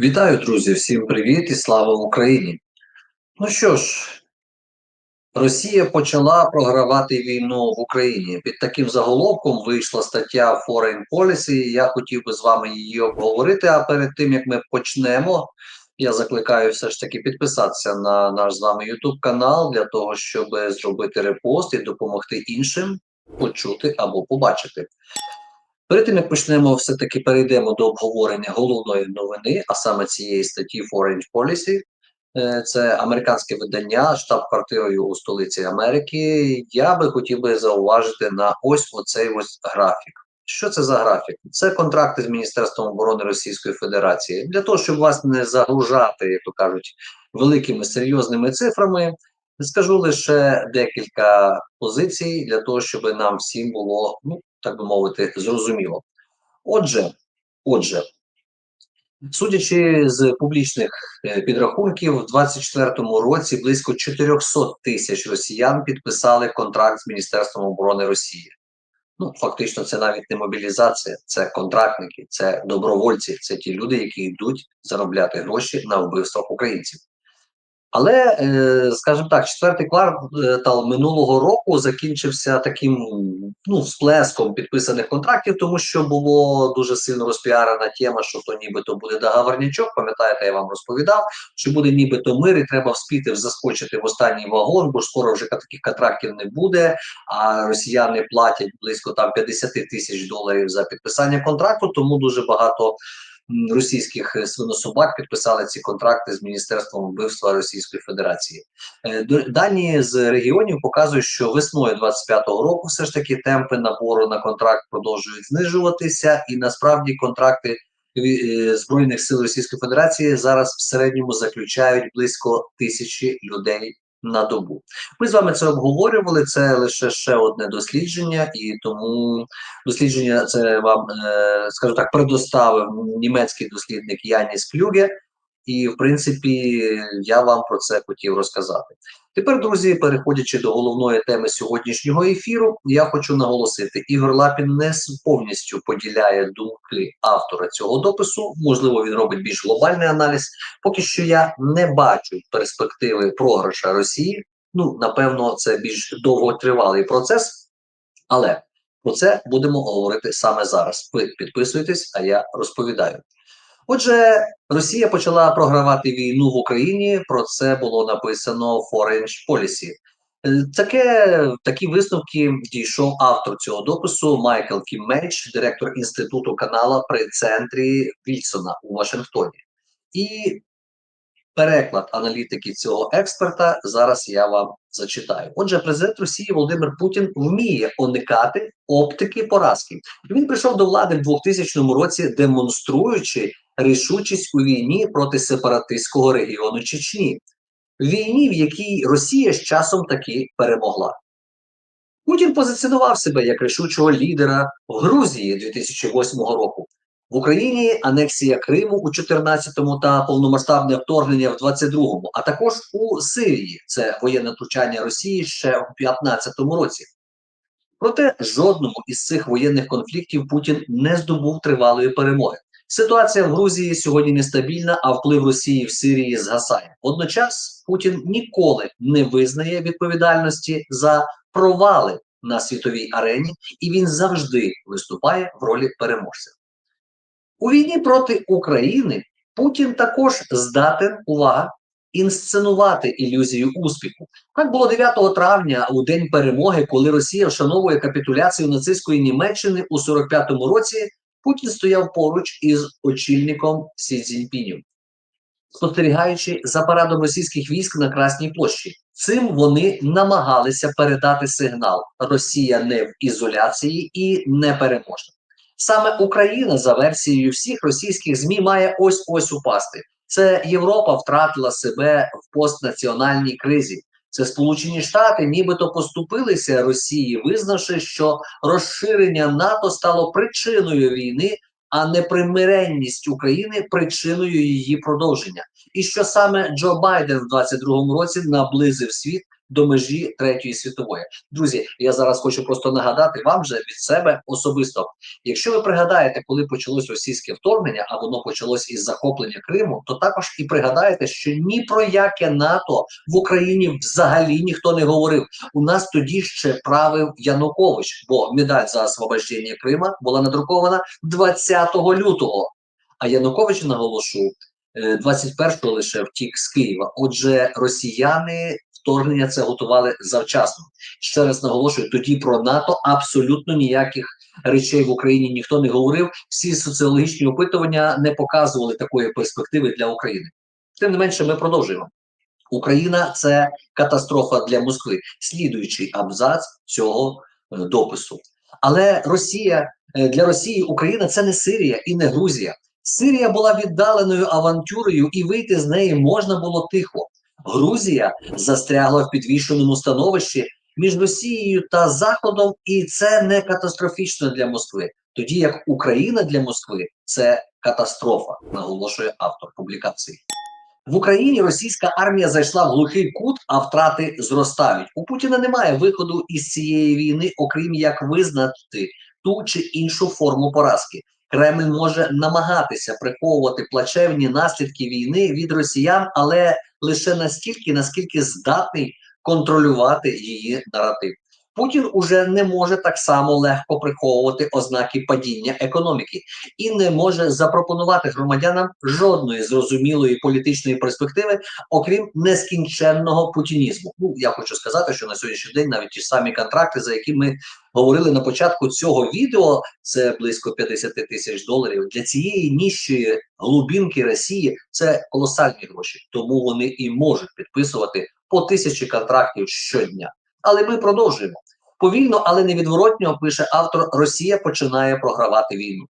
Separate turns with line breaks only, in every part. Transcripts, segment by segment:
Вітаю, друзі! Всім привіт і слава Україні! Ну що ж, Росія почала програвати війну в Україні. Під таким заголовком вийшла стаття Foreign Policy. Я хотів би з вами її обговорити. А перед тим як ми почнемо, я закликаю все ж таки підписатися на наш з вами YouTube канал для того, щоб зробити репост і допомогти іншим почути або побачити. Перед тим як почнемо, все таки перейдемо до обговорення головної новини, а саме цієї статті Foreign Policy. Е, Це американське видання штаб-квартирою у столиці Америки. Я би хотів би зауважити на ось оцей ось графік. Що це за графік? Це контракти з Міністерством оборони Російської Федерації для того, щоб вас не загружати, як то кажуть, великими серйозними цифрами. Скажу лише декілька позицій для того, щоб нам всім було, ну так би мовити, зрозуміло. Отже, отже, судячи з публічних е, підрахунків, в 2024 році близько 400 тисяч росіян підписали контракт з Міністерством оборони Росії. Ну, фактично, це навіть не мобілізація, це контрактники, це добровольці, це ті люди, які йдуть заробляти гроші на вбивствах українців. Але, е, скажімо так, четвертий квартал минулого року закінчився таким ну, сплеском підписаних контрактів, тому що було дуже сильно розпіарена тема, що то нібито буде договорнячок. Пам'ятаєте, я вам розповідав, що буде нібито мир, і треба вспіти заскочити в останній вагон, бо скоро вже таких контрактів не буде. А росіяни платять близько там 50 тисяч доларів за підписання контракту, тому дуже багато російських е, свинособак підписали ці контракти з міністерством вбивства Російської Федерації. Е, дані з регіонів показують, що весною 25-го року все ж таки темпи набору на контракт продовжують знижуватися, і насправді контракти. Е, Збройних сил Російської Федерації зараз в середньому заключають близько тисячі людей на добу. Ми з вами це обговорювали. Це лише ще одне дослідження, і тому дослідження це вам, е, скажу так, предоставив німецький дослідник Яніс Клюге. І, в принципі, я вам про це хотів розказати. Тепер, друзі, переходячи до головної теми сьогоднішнього ефіру, я хочу наголосити: Ігор Лапін не повністю поділяє думки автора цього допису. Можливо, він робить більш глобальний аналіз. Поки що я не бачу перспективи програша Росії. Ну, напевно, це більш довготривалий процес, але про це будемо говорити саме зараз. Ви підписуєтесь, а я розповідаю. Отже, Росія почала програвати війну в Україні. Про це було написано в Foreign Policy. Е, таке такі висновки дійшов автор цього допису Майкл Кіммейч, директор інституту канала при центрі Вільсона у Вашингтоні. І переклад аналітики цього експерта зараз я вам зачитаю. Отже, президент Росії Володимир Путін вміє уникати оптики поразки. Він прийшов до влади в 2000 році, демонструючи рішучість у війні проти сепаратистського регіону Чечні, війні, в якій Росія з часом таки перемогла. Путін позиціонував себе як рішучого лідера в Грузії 2008 року. В Україні анексія Криму у 14-му та повномасштабне вторгнення в 22-му, а також у Сирії це воєнне втручання Росії ще у 15-му році. Проте жодному із цих воєнних конфліктів Путін не здобув тривалої перемоги. Ситуація в Грузії сьогодні нестабільна, а вплив Росії в Сирії згасає. Водночас Путін ніколи не визнає відповідальності за провали на світовій арені, і він завжди виступає в ролі переможця. У війні проти України Путін також здатен увага інсценувати ілюзію успіху. Так було 9 травня у день перемоги, коли Росія вшановує капітуляцію нацистської Німеччини у 45-му році. Путін стояв поруч із очільником Сі Цзіньпінем, спостерігаючи за парадом російських військ на Красній площі. Цим вони намагалися передати сигнал: Росія не в ізоляції і не переможна. Саме Україна за версією всіх російських змі має ось ось упасти. Це Європа втратила себе в постнаціональній кризі. Це Сполучені Штати, нібито поступилися Росії, визнавши, що розширення НАТО стало причиною війни, а непримиренність України причиною її продовження, і що саме Джо Байден в 22-му році наблизив світ до межі третьої світової. Друзі, я зараз хочу просто нагадати вам же від себе особисто. Якщо ви пригадаєте, коли почалось російське вторгнення, а воно почалось із захоплення Криму, то також і пригадаєте, що ні про яке НАТО в Україні взагалі ніхто не говорив. У нас тоді ще правив Янукович, бо медаль за освобождення Крима була надрукована 20 лютого. А Янукович наголошу. 21-го лише втік з Києва. Отже, росіяни вторгнення це готували завчасно. Ще раз наголошую: тоді про НАТО абсолютно ніяких речей в Україні ніхто не говорив. Всі соціологічні опитування не показували такої перспективи для України. Тим не менше, ми продовжуємо. Україна це катастрофа для Москви, слідуючий абзац цього е, допису. Але Росія е, для Росії Україна це не Сирія і не Грузія. Сирія була віддаленою авантюрою, і вийти з неї можна було тихо. Грузія застрягла в підвішеному становищі між Росією та Заходом, і це не катастрофічно для Москви. Тоді як Україна для Москви це катастрофа, наголошує автор публікації. В Україні російська армія зайшла в глухий кут, а втрати зростають. У Путіна немає виходу із цієї війни, окрім як визнати ту чи іншу форму поразки. Кремль може намагатися приховувати плачевні наслідки війни від росіян, але лише настільки, наскільки здатний контролювати її наратив. Путін уже не може так само легко приховувати ознаки падіння економіки і не може запропонувати громадянам жодної зрозумілої політичної перспективи, окрім нескінченного путінізму. Ну я хочу сказати, що на сьогоднішній день навіть ті самі контракти, за які ми говорили на початку цього відео, це близько 50 тисяч доларів. Для цієї ніщої глубинки Росії це колосальні гроші, тому вони і можуть підписувати по тисячі контрактів щодня. Але ми продовжуємо повільно, але невідворотньо пише автор: Росія починає програвати війну.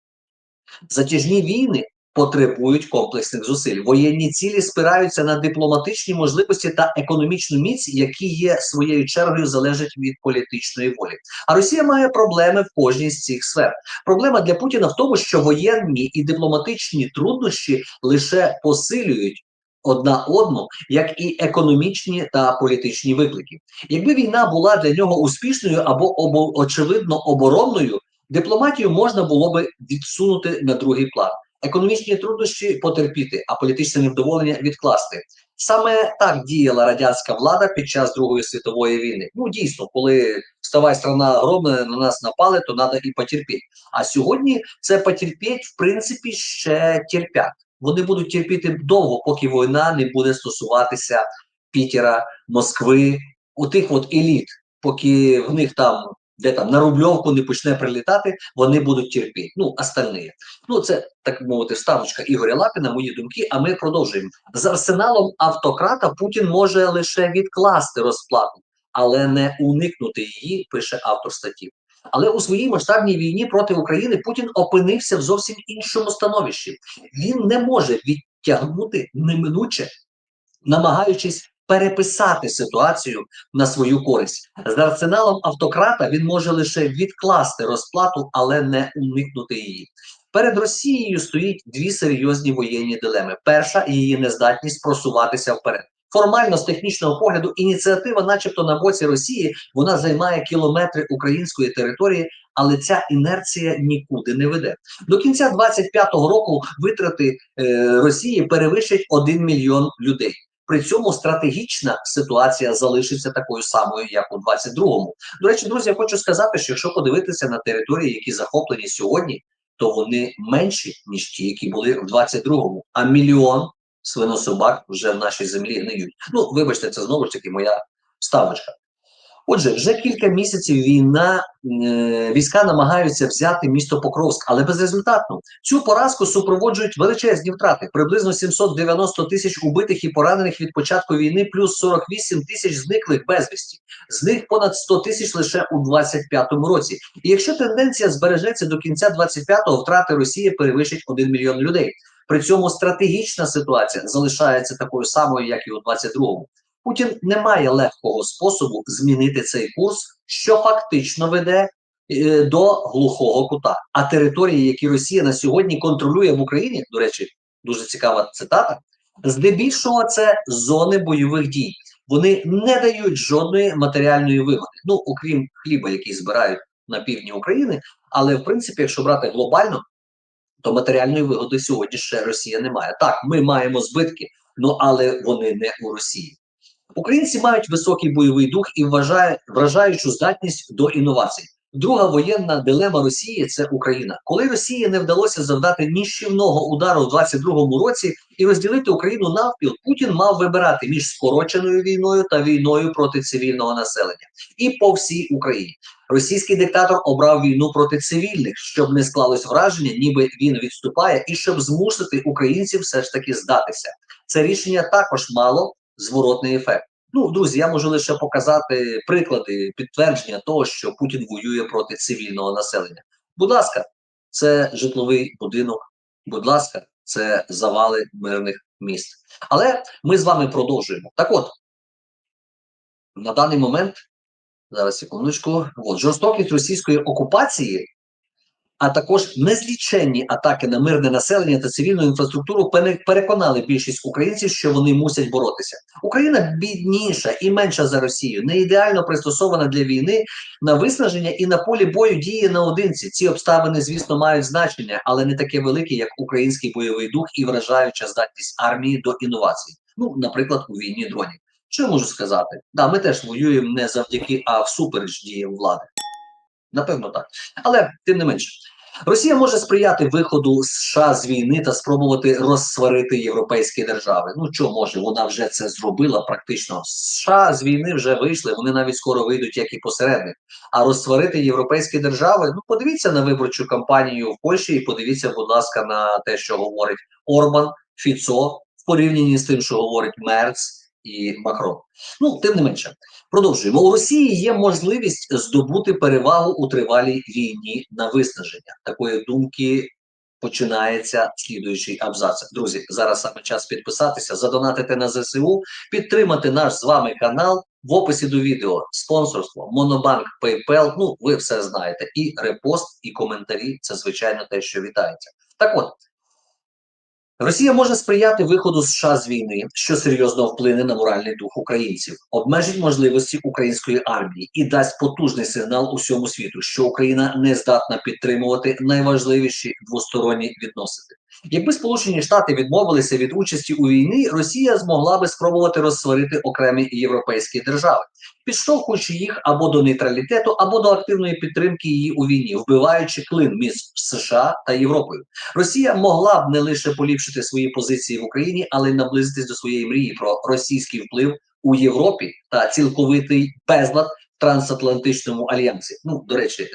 Затяжні війни потребують комплексних зусиль. Воєнні цілі спираються на дипломатичні можливості та економічну міць, які є своєю чергою залежать від політичної волі. А Росія має проблеми в кожній з цих сфер. Проблема для Путіна в тому, що воєнні і дипломатичні труднощі лише посилюють. Одна одну, як і економічні та політичні виклики. Якби війна була для нього успішною або обо, очевидно оборонною, дипломатію можна було би відсунути на другий план економічні труднощі потерпіти, а політичне невдоволення відкласти. Саме так діяла радянська влада під час Другої світової війни. Ну дійсно, коли вставай страна огромна, на нас напали, то треба і потерпіти. А сьогодні це потерпіть, в принципі, ще терпять. Вони будуть терпіти довго, поки війна не буде стосуватися Пітера, Москви, у тих от еліт, поки в них там де там на Рубльовку не почне прилітати, вони будуть терпіти. Ну, остальні. Ну, це так мовити, ставочка Ігоря Лапіна, мої думки. А ми продовжуємо з арсеналом автократа. Путін може лише відкласти розплату, але не уникнути її. Пише автор статті. Але у своїй масштабній війні проти України Путін опинився в зовсім іншому становищі. Він не може відтягнути неминуче, намагаючись переписати ситуацію на свою користь з арсеналом автократа. Він може лише відкласти розплату, але не уникнути її. Перед Росією стоїть дві серйозні воєнні дилеми: перша її нездатність просуватися вперед. Формально з технічного погляду ініціатива, начебто, на боці Росії, вона займає кілометри української території, але ця інерція нікуди не веде. До кінця 25-го року витрати е, Росії перевищать 1 мільйон людей. При цьому стратегічна ситуація залишиться такою самою, як у 22-му. До речі, друзі, я хочу сказати, що якщо подивитися на території, які захоплені сьогодні, то вони менші ніж ті, які були в 22-му. А мільйон свинособак вже в нашій землі гниють. Ну, вибачте, це знову ж таки моя ставочка. Отже, вже кілька місяців війна е, війська намагаються взяти місто Покровськ, але безрезультатно. Цю поразку супроводжують величезні втрати. Приблизно 790 тисяч убитих і поранених від початку війни, плюс 48 тисяч зниклих безвісті. З них понад 100 тисяч лише у 25-му році. І якщо тенденція збережеться до кінця 25-го, втрати Росії перевищать 1 мільйон людей. При цьому стратегічна ситуація залишається такою самою, як і у 22-му. Путін не має легкого способу змінити цей курс, що фактично веде е, до глухого кута. А території, які Росія на сьогодні контролює в Україні, до речі, дуже цікава цитата. Здебільшого це зони бойових дій. вони не дають жодної матеріальної вигоди. Ну, окрім хліба, який збирають на півдні України. Але в принципі, якщо брати глобально, то матеріальної вигоди сьогодні ще Росія не має. Так, ми маємо збитки, ну але вони не у Росії. Українці мають високий бойовий дух і вважає вражаючу здатність до інновацій. Друга воєнна дилема Росії це Україна. Коли Росії не вдалося завдати ніщівного удару в 22-му році і розділити Україну навпіл, Путін мав вибирати між скороченою війною та війною проти цивільного населення і по всій Україні. Російський диктатор обрав війну проти цивільних, щоб не склалось враження, ніби він відступає, і щоб змусити українців все ж таки здатися. Це рішення також мало зворотний ефект. Ну, друзі, я можу лише показати приклади підтвердження того, що Путін воює проти цивільного населення. Будь ласка, це житловий будинок, будь ласка, це завали мирних міст. Але ми з вами продовжуємо. Так от, на даний момент, зараз секундочку, от, жорстокість російської окупації а також незліченні атаки на мирне населення та цивільну інфраструктуру переконали більшість українців, що вони мусять боротися. Україна бідніша і менша за Росію, не ідеально пристосована для війни на виснаження і на полі бою діє наодинці. Ці обставини, звісно, мають значення, але не таке велике, як український бойовий дух і вражаюча здатність армії до інновацій. Ну, наприклад, у війні дронів. Що я можу сказати? Да, ми теж воюємо не завдяки, а всупереч діям влади. Напевно, так. Але тим не менше, Росія може сприяти виходу США з війни та спробувати розсварити європейські держави. Ну що може, вона вже це зробила практично. США з війни вже вийшли. Вони навіть скоро вийдуть, як і посередник. А розсварити європейські держави. Ну, подивіться на виборчу кампанію в Польщі, і подивіться, будь ласка, на те, що говорить Орбан, Фіцо в порівнянні з тим, що говорить Мерц і Макрон. Ну, тим не менше, продовжуємо. У Росії є можливість здобути перевагу у тривалій війні на виснаження. Такої думки починається слідуючий абзац. Друзі, зараз саме час підписатися, задонатити на ЗСУ, підтримати наш з вами канал. В описі до відео спонсорство, Монобанк, PayPal, ну ви все знаєте, і репост, і коментарі це звичайно те, що вітається. Так от Росія може сприяти виходу США з війни, що серйозно вплине на моральний дух українців, обмежить можливості української армії і дасть потужний сигнал усьому світу, що Україна не здатна підтримувати найважливіші двосторонні відносини. Якби Сполучені Штати відмовилися від участі у війні, Росія змогла би спробувати розсварити окремі європейські держави, підштовхуючи їх або до нейтралітету, або до активної підтримки її у війні, вбиваючи клин між США та Європою. Росія могла б не лише поліпшити свої позиції в Україні, але й наблизитись до своєї мрії про російський вплив у Європі та цілковитий безлад в трансатлантичному альянсі. Ну до речі.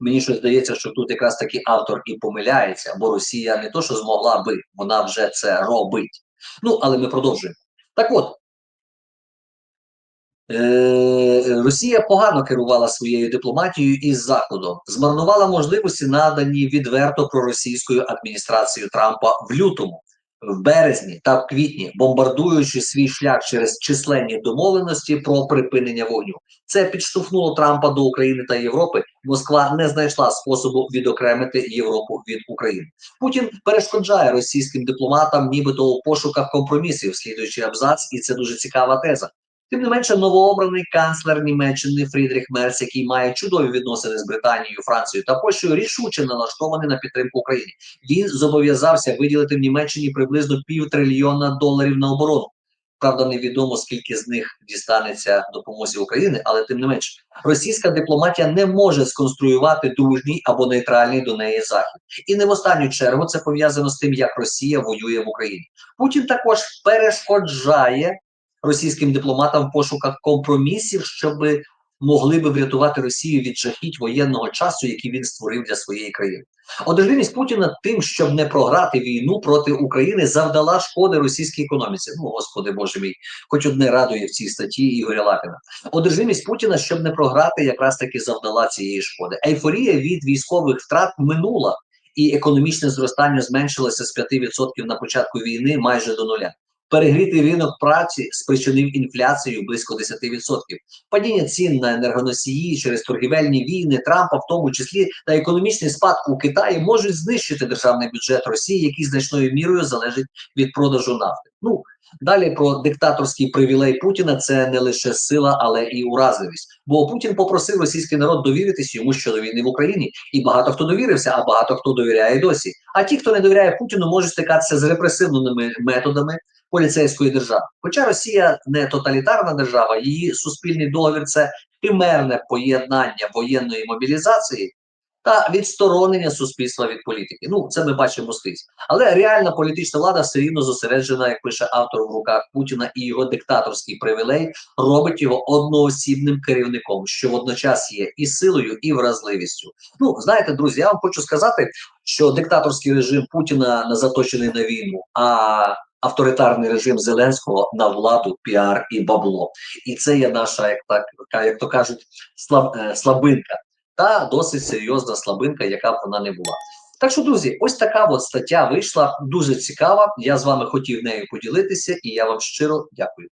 Мені щось здається, що тут якраз таки автор і помиляється, бо Росія не то, що змогла би, вона вже це робить. Ну, але ми продовжуємо. Так от. Е, Росія погано керувала своєю дипломатією із Заходом, змарнувала можливості, надані відверто проросійською адміністрацією Трампа в лютому в березні та в квітні, бомбардуючи свій шлях через численні домовленості про припинення вогню. Це підштовхнуло Трампа до України та Європи. Москва не знайшла способу відокремити Європу від України. Путін перешкоджає російським дипломатам, нібито у пошуках компромісів, слідуючи абзац, і це дуже цікава теза. Тим не менше, новообраний канцлер Німеччини Фрідріх Мерц, який має чудові відносини з Британією, Францією та Польщею, рішуче налаштований на підтримку України. Він зобов'язався виділити в Німеччині приблизно півтрильйона доларів на оборону. Правда, невідомо скільки з них дістанеться допомозі України, але тим не менше, російська дипломатія не може сконструювати дружній або нейтральний до неї захід, і не в останню чергу це пов'язано з тим, як Росія воює в Україні. Путін також перешкоджає російським дипломатам в пошуках компромісів, щоб могли би врятувати Росію від жахіть воєнного часу, який він створив для своєї країни. Одержимість Путіна тим, щоб не програти війну проти України, завдала шкоди російській економіці. Ну, господи боже мій, хоч одне радує в цій статті Ігоря Лапіна. Одержимість Путіна, щоб не програти, якраз таки завдала цієї шкоди. Ейфорія від військових втрат минула, і економічне зростання зменшилося з 5% на початку війни майже до нуля. Перегрітий ринок праці спричинив інфляцію близько 10%. Падіння цін на енергоносії через торгівельні війни Трампа, в тому числі та економічний спад у Китаї, можуть знищити державний бюджет Росії, який значною мірою залежить від продажу нафти. Ну далі про диктаторський привілей Путіна це не лише сила, але і уразливість. Бо Путін попросив російський народ довіритись йому щодо війни в Україні, і багато хто довірився, а багато хто довіряє досі. А ті, хто не довіряє Путіну, можуть стикатися з репресивними методами поліцейської держави. Хоча Росія не тоталітарна держава, її суспільний договір це химерне поєднання воєнної мобілізації та відсторонення суспільства від політики. Ну це ми бачимо скрізь. Але реальна політична влада все рівно зосереджена, як пише автор в руках Путіна, і його диктаторський привілей робить його одноосібним керівником, що водночас є і силою, і вразливістю. Ну знаєте, друзі, я вам хочу сказати, що диктаторський режим Путіна не заточений на війну, а авторитарний режим Зеленського на владу, піар і бабло. І це є наша, як так як то кажуть, слаб, е, слабинка, та досить серйозна слабинка, яка б вона не була. Так що, друзі, ось така от стаття вийшла дуже цікава. Я з вами хотів нею поділитися, і я вам щиро дякую.